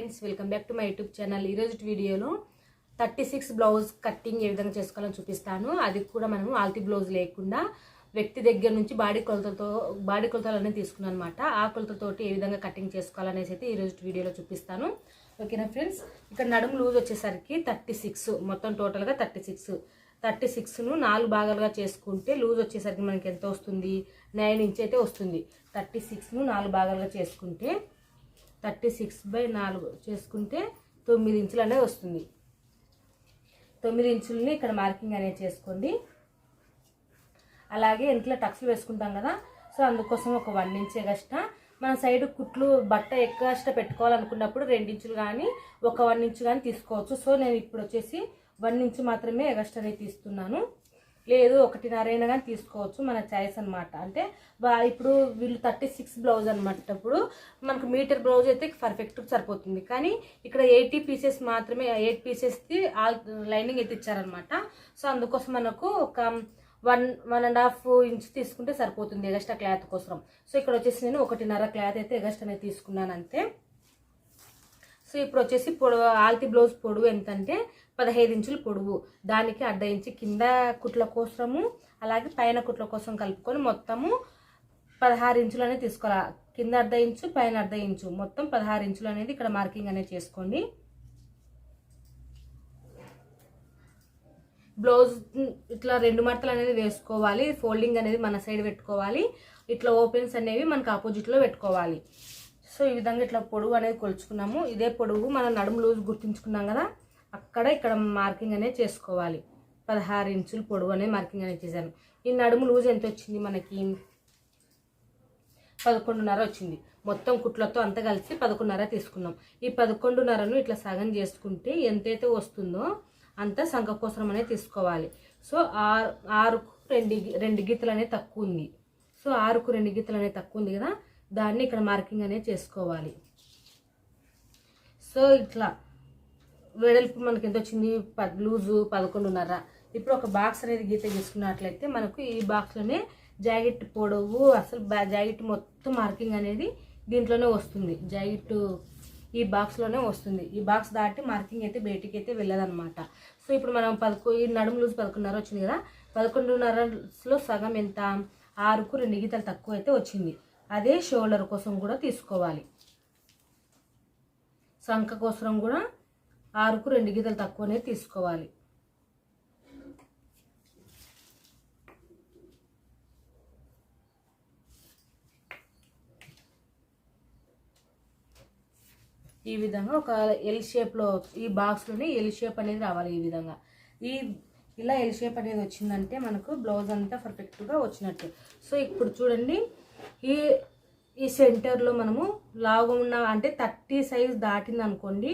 Friends welcome back to my YouTube channel. ఈరోజు వీడియోలో thirty six blouse cutting ఏ విధంగా చేసుకోవాలని చూపిస్తాను. అది కూడా మనము ఆల్తీ బ్లౌజ్ లేకుండా వ్యక్తి దగ్గర నుంచి బాడీ కొలతలతో బాడీ కొలతలు తీసుకున్నాను అనమాట ఆ కొలతలతోటి ఏ విధంగా కటింగ్ చేసుకోవాలనేసి అయితే ఈరోజు వీడియోలో చూపిస్తాను. ఓకేనా ఫ్రెండ్స్? ఇక్కడ నడుము లూజ్ వచ్చేసరికి థర్టీ సిక్స్ మొత్తం టోటల్గా థర్టీ సిక్స్. థర్టీ సిక్స్ను నాలుగు భాగాలుగా చేసుకుంటే లూజ్ వచ్చేసరికి మనకి ఎంత వస్తుంది? నైన్ ఇంచ్ అయితే వస్తుంది. థర్టీ సిక్స్ను నాలుగు భాగాలుగా చేసుకుంటే థర్టీ సిక్స్ బై నాలుగు చేసుకుంటే తొమ్మిది ఇంచులు అనేది వస్తుంది. తొమ్మిది ఇంచులని ఇక్కడ మార్కింగ్ అనేది చేసుకోండి. అలాగే ఇంట్లో టక్స్లు వేసుకుంటాం కదా సో అందుకోసం ఒక వన్ ఇంచ్ ఎగస్ట్రా మన సైడ్ కుట్లు బట్ట ఎక్స్ట్రా పెట్టుకోవాలనుకున్నప్పుడు రెండించులు కానీ ఒక వన్ ఇంచు కానీ తీసుకోవచ్చు. సో నేను ఇప్పుడు వచ్చేసి వన్ ఇంచు మాత్రమే ఎగస్ట్రా అనేది తీస్తున్నాను. లేదు ఒకటిన్నర అయినా కానీ తీసుకోవచ్చు మన చాయిస్ అనమాట అంటే ఇప్పుడు వీళ్ళు థర్టీ సిక్స్ బ్లౌజ్ అనమాటప్పుడు మనకు మీటర్ బ్లౌజ్ అయితే పర్ఫెక్ట్ సరిపోతుంది. కానీ ఇక్కడ ఎయిటీ పీసెస్ మాత్రమే ఎయిట్ పీసెస్కి ఆల్ లైనింగ్ అయితే ఇచ్చారనమాట సో అందుకోసం మనకు ఒక one one and half inch తీసుకుంటే సరిపోతుంది ఎగస్ట్రా క్లాత్ కోసం. సో ఇక్కడ వచ్చేసి నేను ఒకటిన్నర క్లాత్ అయితే ఎగస్ట్రా అనేది తీసుకున్నాను అంతే సో ఇప్పుడు వచ్చేసి పొడవు ఆల్తి బ్లౌజ్ పొడవు ఎంతంటే పదహైదు ఇంచులు పొడవు. దానికి అర్ధ ఇంచు కింద కుట్ల కోసము అలాగే పైన కుట్ల కోసం కలుపుకొని మొత్తము పదహారు ఇంచులు అనేది తీసుకోవాలి? కింద అర్ధ ఇంచు పైన అర్ధ ఇంచు. మొత్తం పదహారు ఇంచులు అనేది ఇక్కడ మార్కింగ్ అనేది చేసుకోండి. బ్లౌజ్ ఇట్లా రెండు మడతలు అనేది వేసుకోవాలి. ఫోల్డింగ్ అనేది మన సైడ్ పెట్టుకోవాలి. ఇట్లా ఓపెన్స్ అనేవి మనకు ఆపోజిట్లో పెట్టుకోవాలి. సో ఈ విధంగా ఇట్లా పొడుగు అనేది కొలుచుకున్నాము. ఇదే పొడుగు మనం నడుము లూజ్ గుర్తించుకున్నాం కదా అక్కడ ఇక్కడ మార్కింగ్ అనేది చేసుకోవాలి. పదహారు ఇంచులు పొడవు అనేది మార్కింగ్ అనేది చేశాను. ఈ నడుము లూజ్ ఎంత వచ్చింది మనకి? పదకొండున్నర వచ్చింది. మొత్తం కుట్లతో అంతా కలిసి పదకొండున్నర తీసుకున్నాం. ఈ పదకొండున్నరను ఇట్లా సగం చేసుకుంటే ఎంతైతే వస్తుందో అంత సంఖకోసరం అనేది తీసుకోవాలి. సో ఆరు ఆరుకు రెండు రెండు గీతలు అనేది తక్కువ ఉంది. సో ఆరుకు రెండు గీతలు అనేది తక్కువ ఉంది కదా దాన్ని ఇక్కడ మార్కింగ్ అనేది చేసుకోవాలి. సో ఇట్లా వెడల్పు మనకి ఎంత వచ్చింది? లూజు పదకొండున్నర. ఇప్పుడు ఒక బాక్స్ అనేది గీత తీసుకున్నట్లయితే మనకు ఈ బాక్స్లోనే జాకెట్ పొడవు అసలు జాకెట్ మొత్తం మార్కింగ్ అనేది దీంట్లోనే వస్తుంది. జాకెట్ ఈ బాక్స్లోనే వస్తుంది. ఈ బాక్స్ దాటి మార్కింగ్ అయితే బయటికి అయితే వెళ్ళదనమాట సో ఇప్పుడు మనం పదకొ ఈ నడుము లూజ్ పదకొండున్నర వచ్చింది కదా? పదకొండున్నరలో సగం ఎంత? ఆరుకు రెండు గీతలు తక్కువ అయితే వచ్చింది. అదే షోల్డర్ కోసం కూడా తీసుకోవాలి. సంఖ కోసం కూడా ఆరుకు రెండు గీతలు తక్కువనే తీసుకోవాలి. ఈ విధంగా ఒక ఎల్ షేప్లో ఈ బాక్స్లోనే ఎల్ షేప్ అనేది రావాలి ఈ విధంగా. ఈ ఇలా ఎల్ షేప్ అనేది వచ్చిందంటే మనకు బ్లౌజ్ అంతా పర్ఫెక్ట్గా వచ్చినట్టు. సో ఇప్పుడు చూడండి. ఈ ఈ సెంటర్లో మనము లావు ఉన్న అంటే థర్టీ సైజ్ దాటింది అనుకోండి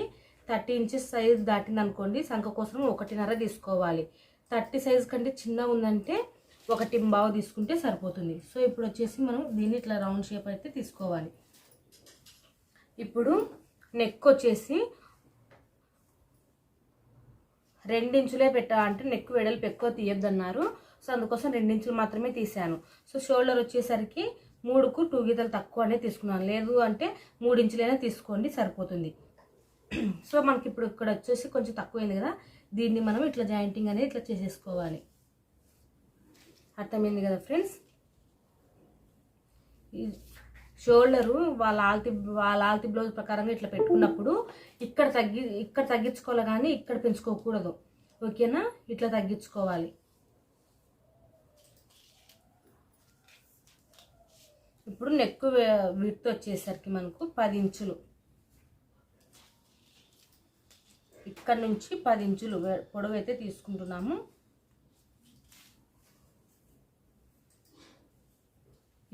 థర్టీ ఇంచెస్ సైజ్ దాటింది అనుకోండి సంఖ కోసం ఒకటిన్నర తీసుకోవాలి. థర్టీ సైజ్ కంటే చిన్న ఉందంటే ఒకటి బావు తీసుకుంటే సరిపోతుంది. సో ఇప్పుడు వచ్చేసి మనం దీన్ని ఇట్లా రౌండ్ షేప్ అయితే తీసుకోవాలి. ఇప్పుడు నెక్ వచ్చేసి రెండించులే పెట్టా అంటే నెక్ వెడల్పు ఎక్కువ తీయొద్దన్నారు. సో అందుకోసం రెండించులు మాత్రమే తీసాను సో షోల్డర్ వచ్చేసరికి మూడుకు టూ గీతలు తక్కువ అనేది తీసుకున్నాను. లేదు అంటే మూడు ఇంచులైనా తీసుకోండి సరిపోతుంది. సో మనకి ఇప్పుడు ఇక్కడ వచ్చేసి కొంచెం తక్కువైంది కదా దీన్ని మనం ఇట్లా జాయింటింగ్ అనేది ఇట్లా చేసేసుకోవాలి. అర్థమైంది కదా ఫ్రెండ్స్? షోల్డరు వాళ్ళ ఆల్తి వాళ్ళ ఆల్తి బ్లౌజ్ ప్రకారంగా ఇట్లా పెట్టుకున్నప్పుడు ఇక్కడ తగ్గి ఇక్కడ తగ్గించుకోవాలి కానీ ఇక్కడ పెంచుకోకూడదు. ఓకేనా? ఇట్లా తగ్గించుకోవాలి. ఇప్పుడు నెక్ విడ్త్ వచ్చేసరికి మనకు పది ఇంచులు. ఇక్కడ నుంచి పది ఇంచులు పొడవు అయితే తీసుకుంటున్నాము.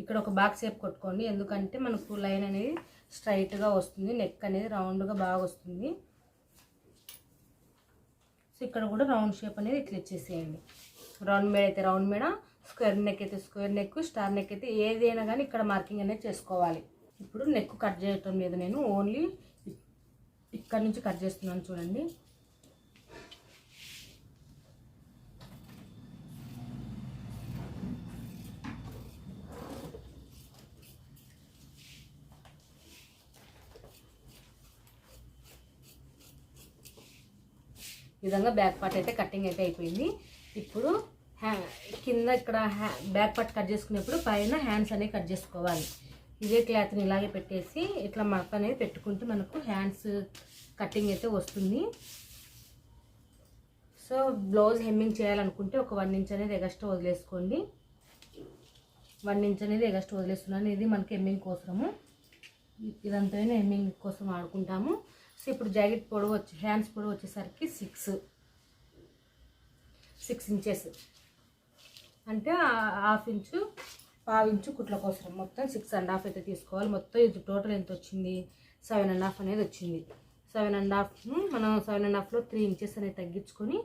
ఇక్కడ ఒక బాక్స్ షేప్ కొట్టుకోండి. ఎందుకంటే మనకు లైన్ అనేది స్ట్రైట్గా వస్తుంది. నెక్ అనేది రౌండ్గా బాగా వస్తుంది. సో ఇక్కడ కూడా రౌండ్ షేప్ అనేది ఇట్లా ఇచ్చేసేయండి. రౌండ్ మేడ అయితే రౌండ్ మేడ స్క్వేర్ నెక్ అయితే స్క్వేర్ నెక్ స్టార్ నెక్ అయితే ఏదైనా కానీ ఇక్కడ మార్కింగ్ అనేది చేసుకోవాలి. ఇప్పుడు నెక్ కట్ చేయటం లేదు నేను ఓన్లీ ఇక్కడ నుంచి కట్ చేస్తున్నాను చూడండి. ఈ విధంగా బ్యాక్ పార్ట్ అయితే కటింగ్ అయితే అయిపోయింది. ఇప్పుడు హ్యా కింద ఇక్కడ హ్యా బ్యాక్ పార్ట్ కట్ చేసుకునేప్పుడు పైన హ్యాండ్స్ అనేవి కట్ చేసుకోవాలి. ఇదే క్లాత్ని ఇలాగే పెట్టేసి ఇట్లా మడత అనేది పెట్టుకుంటే మనకు హ్యాండ్స్ కటింగ్ అయితే వస్తుంది. సో బ్లౌజ్ హెమ్మింగ్ చేయాలనుకుంటే ఒక వన్ ఇంచ్ అనేది ఎగస్ట్రా వదిలేసుకోండి. వన్ ఇంచ్ అనేది ఎగస్ట్రా వదిలేస్తున్నాను. ఇది మనకి హెమ్మింగ్ కోసము. ఇదంతా హెమ్మింగ్ కోసం ఆడుకుంటాము సో ఇప్పుడు జాకెట్ పొడవు వచ్చి హ్యాండ్స్ పొడవు వచ్చేసరికి సిక్స్. Six inches. అంటే హాఫ్ ఇంచు పావు ఇంచు కుట్ల కోసం మొత్తం సిక్స్ అండ్ హాఫ్ అయితే తీసుకోవాలి. మొత్తం ఇది టోటల్ ఎంత వచ్చింది? సెవెన్ అండ్ హాఫ్ అనేది వచ్చింది. సెవెన్ అండ్ హాఫ్ మనం సెవెన్ అండ్ హాఫ్లో త్రీ ఇంచెస్ అనేది తగ్గించుకొని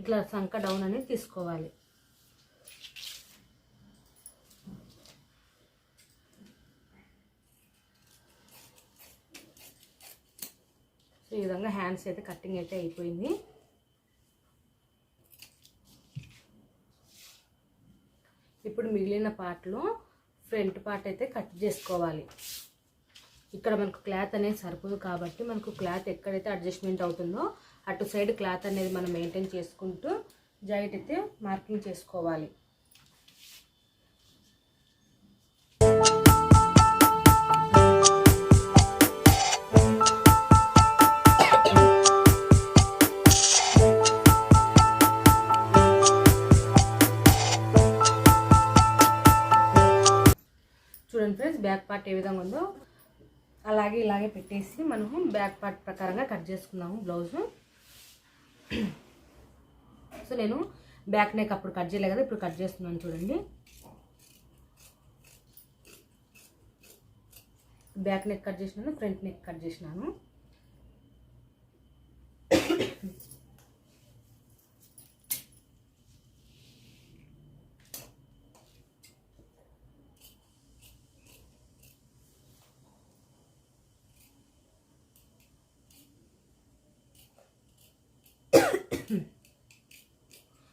ఇట్లా సంక డౌన్ అనేది తీసుకోవాలి. సో ఈ విధంగా హ్యాండ్స్ అయితే కటింగ్ అయితే అయిపోయింది. ఇప్పుడు మిగిలిన పార్ట్లో ఫ్రంట్ పార్ట్ అయితే కట్ చేసుకోవాలి. ఇక్కడ మనకు క్లాత్ అనేది సరిపోదు కాబట్టి మనకు క్లాత్ ఎక్కడైతే అడ్జస్ట్మెంట్ అవుతుందో అటు సైడ్ క్లాత్ అనేది మనం మెయింటైన్ చేసుకుంటూ జాకెట్ అయితే మార్కింగ్ చేసుకోవాలి. బ్యాక్ పార్ట్ ఏ విధంగా ఉందో అలాగే ఇలాగే పెట్టేసి మనము బ్యాక్ పార్ట్ ప్రకారంగా కట్ చేసుకుందాము బ్లౌజు. సో నేను బ్యాక్ నెక్ అప్పుడు కట్ చేయలే కదా ఇప్పుడు కట్ చేస్తున్నాను చూడండి. బ్యాక్ నెక్ కట్ చేసినాను ఫ్రంట్ నెక్ కట్ చేసినాను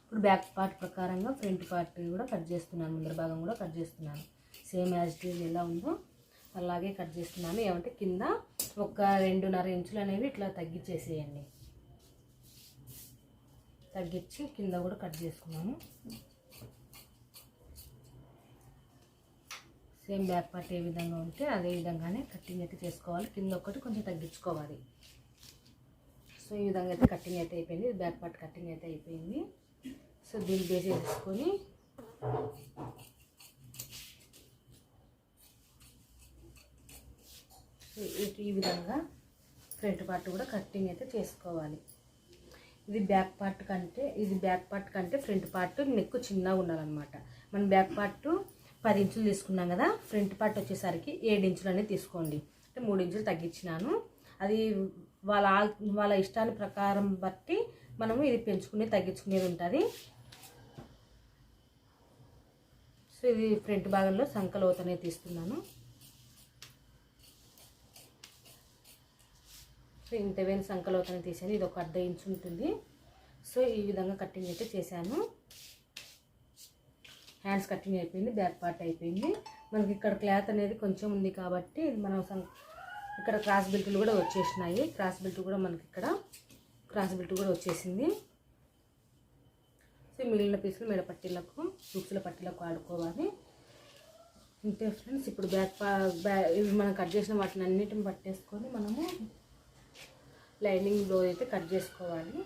ఇప్పుడు బ్యాక్ పార్ట్ ప్రకారంగా ఫ్రంట్ పార్ట్ కూడా కట్ చేస్తున్నాను ముందర భాగం కూడా కట్ చేస్తున్నాను. సేమ్ యాజ్ ఇట్ ఈజ్ ఎలా ఉందో అలాగే కట్ చేస్తున్నాను. ఏమంటే కింద ఒక రెండున్నర ఇంచులు అనేవి ఇట్లా తగ్గించేసేయండి తగ్గించి కింద కూడా కట్ చేసుకున్నాను. సేమ్ బ్యాక్ పార్ట్ ఏ విధంగా ఉంటే అదే విధంగానే కటింగ్ అయితే చేసుకోవాలి. కింద ఒకటి కొంచెం తగ్గించుకోవాలి. సో ఈ విధంగా అయితే కటింగ్ అయితే అయిపోయింది. బ్యాక్ పార్ట్ కటింగ్ అయితే అయిపోయింది. సో దీన్ని వేసేసుకొని ఈ- విధంగా ఫ్రంట్ పార్ట్ కూడా కటింగ్ అయితే చేసుకోవాలి. ఇది బ్యాక్ పార్ట్ కంటే ఇది బ్యాక్ పార్ట్ కంటే ఫ్రంట్ పార్ట్ నెక్ చిన్నగా ఉండాలన్నమాట. మనం బ్యాక్ పార్ట్ పది ఇంచులు తీసుకున్నాం కదా ఫ్రంట్ పార్ట్ వచ్చేసరికి ఏడు ఇంచులు అనేది తీసుకోండి. అంటే మూడు ఇంచులు తగ్గించినాను. అది వాళ్ళ వాళ్ళ ఇష్టాన్ని ప్రకారం బట్టి మనము ఇది పెంచుకునే తగ్గించుకునేది ఉంటుంది. సో ఇది ఫ్రంట్ భాగంలో సంకలోత తీస్తున్నాను. సో ఇంత వేని సంకలోతని తీసాను ఇది ఒక అర్ధ ఇంచు ఉంటుంది. సో ఈ విధంగా కటింగ్ అయితే చేశాను. హ్యాండ్స్ కటింగ్ అయిపోయింది బ్యాక్ పార్ట్ అయిపోయింది. మనకి ఇక్కడ క్లాత్ అనేది కొంచెం ఉంది కాబట్టి మనం సం- ఇక్కడ క్రాస్ బెల్ట్లు కూడా వచ్చేసినాయి. క్రాస్ బెల్ట్ కూడా మనకి ఇక్కడ క్రాస్ బెల్ట్ కూడా వచ్చేసింది. సో మిగిలిన పీసులు మెడ పట్టీలకు బుక్స్ల పట్టీలకు వాడుకోవాలి. అంతే ఫ్రెండ్స్ ఇప్పుడు బ్యాక్ ఇవి మనం కట్ చేసిన వాటిని అన్నిటిని పట్టేసుకొని మనము లైనింగ్ బ్లౌజ్ అయితే కట్ చేసుకోవాలి.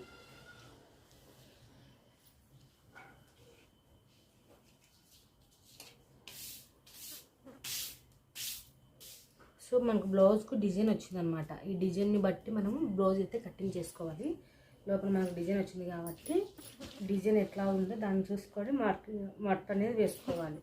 సో మనకు బ్లౌజ్కు డిజైన్ వచ్చిందనమాట. ఈ డిజైన్ని బట్టి మనము బ్లౌజ్ అయితే కటింగ్ చేసుకోవాలి. లోపల మనకు డిజైన్ వచ్చింది కాబట్టి డిజైన్ ఎట్లా ఉందో దాన్ని చూసుకొని మట్ మట్ అనేది వేసుకోవాలి.